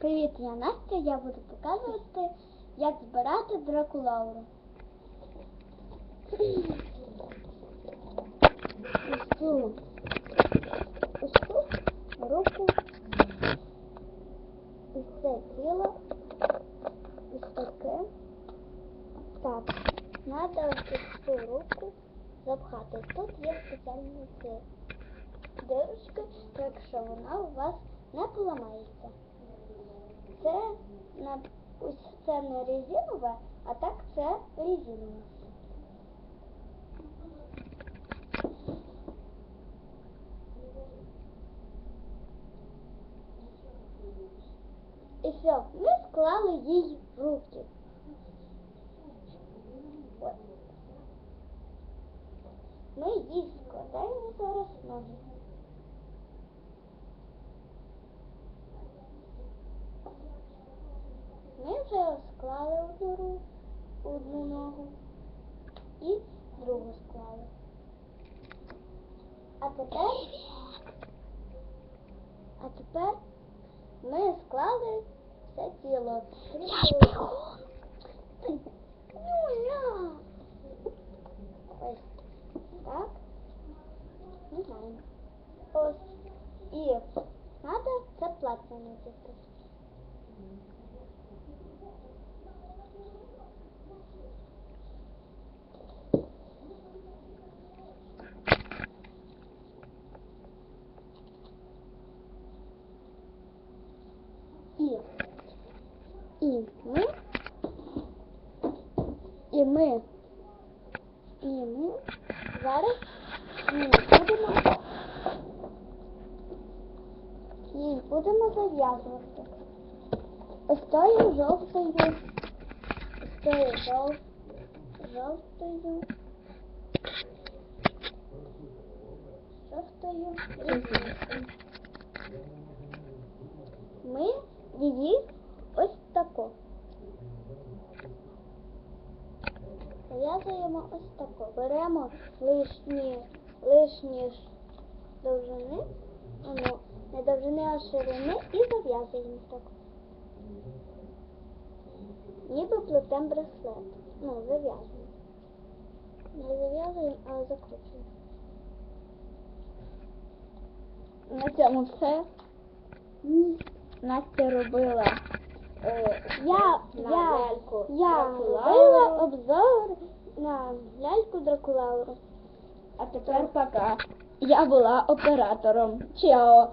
Привіт, я Настя. Я буду показувати, як збирати дракулауру. Ось цю руку, це тіло, ось таке. Так, треба цю руку запхати. Тут є спеціальні ці дирочки, так що вона у вас не поламається. Це на ось це не резинове, а так це резинове. І все, ми склали їй в руки. Ось. Ми їй складаємо зараз ноги. Вже склали одну руку, одну ногу і другу склали. А тепер, а тепер ми склали все тіло. Ось так. Не знаю. Ось. І треба це плаття надіти. І, і ми, і ми, і ми зараз її будемо, її будемо зав'язувати. Ось тою жовтою, ось тою жов, жовтою, жовтою. Ми її ось тако. Зав'язуємо ось тако. Беремо лишні, лишні довжини, ну, не довжини, а ширини і зав'язуємо так. Ніби плетем браслет. Ну, зав'язуємо. Не зав'язуємо, а закручуємо. На цьому все. Настя робила е, Я, на я, ляльку я Дракулауру. робила обзор на ляльку Дракулауру. А тепер пока. Я була оператором. Чао.